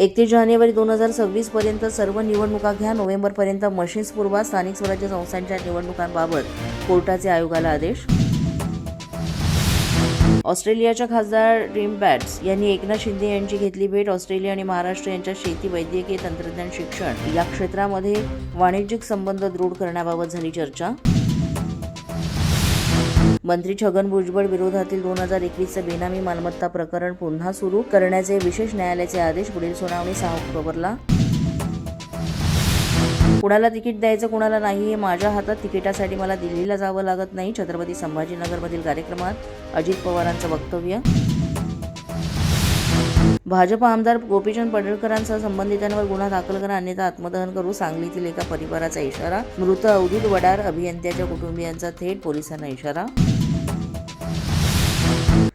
एकतीस जानेवारी दोन हजार सव्वीस पर्यंत सर्व निवडणुका घ्या. नोव्हेंबरपर्यंत मशीन्स पुरवा. स्थानिक स्वराज्य संस्थांच्या निवडणुकांबाबत कोर्टाचे आयोगाला आदेश. ऑस्ट्रेलियाच्या खासदार ड्रीम बॅट्स यांनी एकनाथ शिंदे यांची घेतली भेट. ऑस्ट्रेलिया आणि महाराष्ट्र यांच्या शेती वैद्यकीय तंत्रज्ञान शिक्षण या क्षेत्रामध्ये वाणिज्यिक संबंध दृढ करण्याबाबत झाली चर्चा. मंत्री छगन भुजबळ विरोधातील दोन हजार एकवीसचं बेनामी मालमत्ता प्रकरण पुन्हा सुरू करण्याचे विशेष न्यायालयाचे आदेश पुढील सुनावणी सहा ऑक्टोबरला. कुणाला तिकीट द्यायचं कुणाला नाही हे माझ्या हातात तिकिटासाठी मला दिल्लीला जावं लागत नाही छत्रपती संभाजीनगरमधील कार्यक्रमात अजित पवारांचं वक्तव्य. भाजप आमदार गोपीचंद पडळकरांसह संबंधितांवर गुन्हा दाखल करा अन्यथा आत्मदहन करू सांगलीतील एका परिवाराचा इशारा. मृत अवधूत वडार अभियंत्याच्या कुटुंबियांचा थेट पोलिसांना इशारा.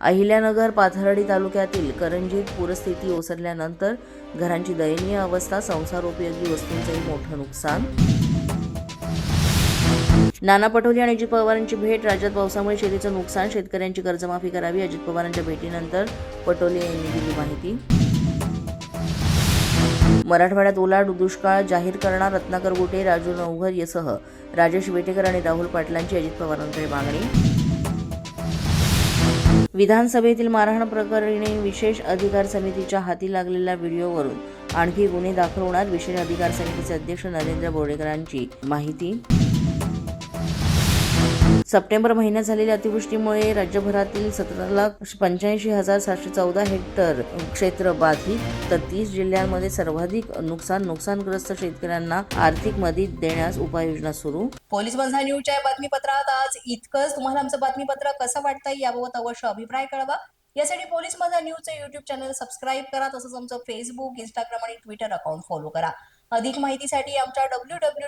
अहिल्यानगर पाथर्डी तालुक्यातील करंजीत पूरस्थिती ओसरल्यानंतर घरांची दयनीय अवस्था संसारोपयोगी वस्तूंचंही मोठं नुकसान. नाना पटोले आणि अजित पवारांची भेट राज्यात पावसामुळे शेतीचं नुकसान शेतकऱ्यांची कर्जमाफी करावी अजित पवारांच्या भेटीनंतर पटोले यांनी दिली माहिती. मराठवाड्यात ओलाड दुष्काळ जाहीर करणार रत्नाकर गुटे राजू नवघर यासह राजेश वेटेकर आणि राहुल पाटलांची अजित पवारांकडे मागणी. विधानसभेतील मारहाण प्रकरणी विशेष अधिकार समितीच्या हाती लागलेल्या व्हिडिओवरून आणखी गुन्हे दाखल होणार. विशेष अधिकार समितीचे अध्यक्ष नरेंद्र बोर्डेकरांची माहिती सप्टेंबर महिन्यात झालेल्या अतिवृष्टीमुळे राज्यभरातील सतरा लाख पंच्याऐंशी हजार सातशे चौदा हेक्टर क्षेत्र बाधित. तर तीस जिल्ह्यांमध्ये सर्वाधिक नुकसान नुकसानग्रस्त शेतकऱ्यांना आर्थिक मदत देण्यास उपाययोजना सुरू. पोलीस बंधा न्यूजच्या बातमीपत्रात आज इतकंच. तुम्हाला आमचं बातमीपत्र कसं वाटतंय याबाबत अवश्य अभिप्राय कळवा. यासाठी पोलीस माझा न्यूजचं युट्यूब चॅनल सबस्क्राईब करा तसंच आमचं फेसबुक इंस्टाग्राम आणि ट्विटर अकाउंट फॉलो करा. अधिक माहितीसाठी आमच्या W W